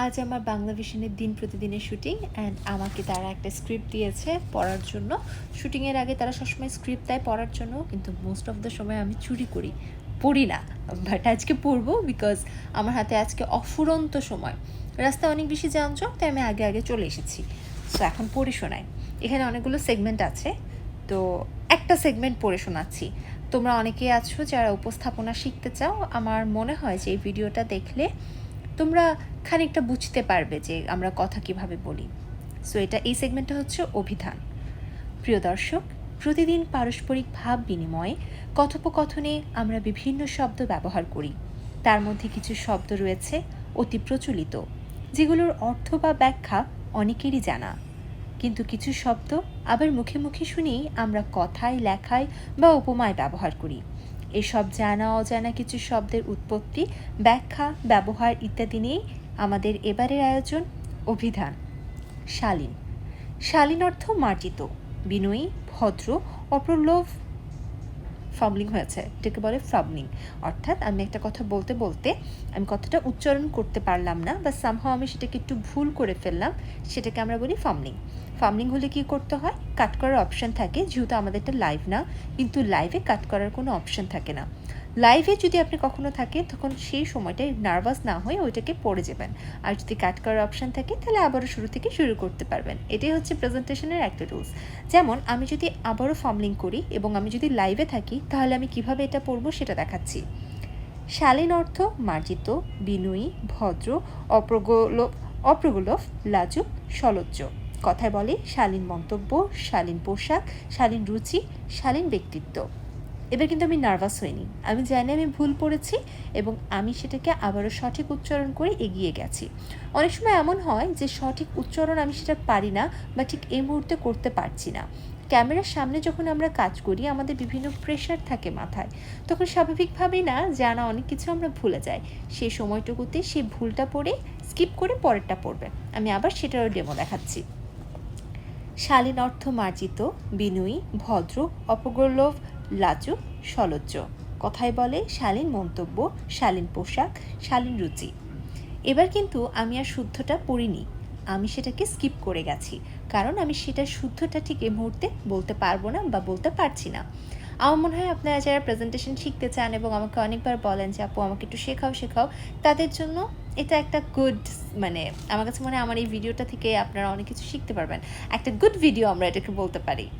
আজ আমার বাংলা ভিশনের দিন প্রতিদিনের শুটিং অ্যান্ড আমাকে তারা একটা স্ক্রিপ্ট দিয়েছে পড়ার জন্য। শুটিংয়ের আগে তারা সবসময় স্ক্রিপ্ট দেয় পড়ার জন্য, কিন্তু মোস্ট অফ দ্য সময় আমি চুরি করি। পড়ি না বাট আজকে পড়ব বিকজ আমার হাতে আজকে অফুরন্ত সময়। রাস্তায় অনেক বেশি যানজট, তাই আমি আগে আগে চলে এসেছি। সো এখন পড়ে শোনাই। এখানে অনেকগুলো সেগমেন্ট আছে। তো একটা সেগমেন্ট পড়ে শোনাচ্ছি। তোমরা অনেকেই আছো যারা উপস্থাপনা শিখতে চাও। আমার মনে হয় যে এই ভিডিওটা দেখলে তোমরা খানিকটা বুঝতে পারবে যে আমরা কথা কীভাবে বলি। সো এটা এই সেগমেন্টটা হচ্ছে অভিধান। প্রিয় দর্শক, প্রতিদিন পারস্পরিক ভাব বিনিময়ে কথোপকথনে আমরা বিভিন্ন শব্দ ব্যবহার করি। তার মধ্যে কিছু শব্দ রয়েছে অতি প্রচলিত, যেগুলোর অর্থ বা ব্যাখ্যা অনেকেরই জানা। কিন্তু কিছু শব্দ আবার মুখে মুখে শুনেই আমরা কথায়, লেখায় বা উপমায় ব্যবহার করি। এসব জানা, অজানা কিছু শব্দের উৎপত্তি, ব্যাখ্যা, ব্যবহার ইত্যাদি নিয়েই আমাদের এবারের আয়োজন, অভিধান। শালীন। শালীন অর্থ মার্জিত, বিনয়ী, ভদ্র, অপ্রলোভ ফবলিং হয়েছে। এটাকে বলে ফ্রবলিং অর্থাৎ আমি একটা কথা বলতে বলতে আমি কথাটা উচ্চারণ করতে পারলাম না বা সামহাও আমি সেটাকে একটু ভুল করে ফেললাম। সেটাকে আমরা বলি ফাবলিং ফাবলিং হলে কি করতে হয়? কাট করার অপশন থাকে, যেহেতু আমাদের আমাদেরটা লাইভ না, কিন্তু লাইভে কাট করার কোনো অপশন থাকে না। লাইভে যদি আপনি কখনো থাকেন, তখন সেই সময়টায় নার্ভাস না হয়ে ওইটাকে পড়ে যাবেন। আর যদি কাট করার অপশান থাকে, তাহলে আবারও শুরু থেকে শুরু করতে পারবেন। এটাই হচ্ছে প্রেজেন্টেশনের একটা রুলস যেমন, আমি যদি আবারও ফর্মলিং করি এবং আমি যদি লাইভে থাকি, তাহলে আমি কীভাবে এটা পড়ব সেটা দেখাচ্ছি। শালীন অর্থ, মার্জিত, বিনয়ী, ভদ্র, অপ্রগোলভ অপ্রগোলভ, লাজুক, সলজ্জ। কথায় বলে, শালীন মন্তব্য, শালীন পোশাক, শালীন রুচি, শালীন ব্যক্তিত্ব। এবার কিন্তু আমি নার্ভাস হইনি। আমি জানি আমি ভুল পড়েছি এবং আমি সেটাকে আবারও সঠিক উচ্চারণ করে এগিয়ে গেছি। অনেক সময় এমন হয় যে সঠিক উচ্চারণ আমি সেটা পারি না বা ঠিক এই মুহূর্তে করতে পারছি না। ক্যামেরার সামনে যখন আমরা কাজ করি, আমাদের বিভিন্ন প্রেশার থাকে মাথায়। তখন স্বাভাবিকভাবেই না জানা অনেক কিছু আমরা ভুলে যাই। সেই সময়টুকুতে সেই ভুলটা পড়ে স্কিপ করে পরেরটা পড়বে। আমি আবার সেটারও ডেমো দেখাচ্ছি। শালীন অর্থ মার্জিত বিনয়ী, ভদ্র অপগৌরব লাজুক সলজ্জ। কথায় বলে শালীন মন্তব্য, শালীন পোশাক, শালীন রুচি। এবার কিন্তু আমি আর শুদ্ধটা পড়িনি। আমি সেটাকে স্কিপ করে গেছি। কারণ আমি সেটা শুদ্ধটা ঠিক এই মুহূর্তে বলতে পারব না বা বলতে পারছি না। আমার মনে হয় আপনারা যারা প্রেজেন্টেশন শিখতে চান এবং আমাকে অনেকবার বলেন যে, আপু, আমাকে একটু শেখাও শেখাও, তাদের জন্য এটা একটা গুড মানে আমার কাছে মনে হয় আমার এই ভিডিওটা থেকে আপনারা অনেক কিছু শিখতে পারবেন। একটা গুড ভিডিও আমরা এটাকে বলতে পারি।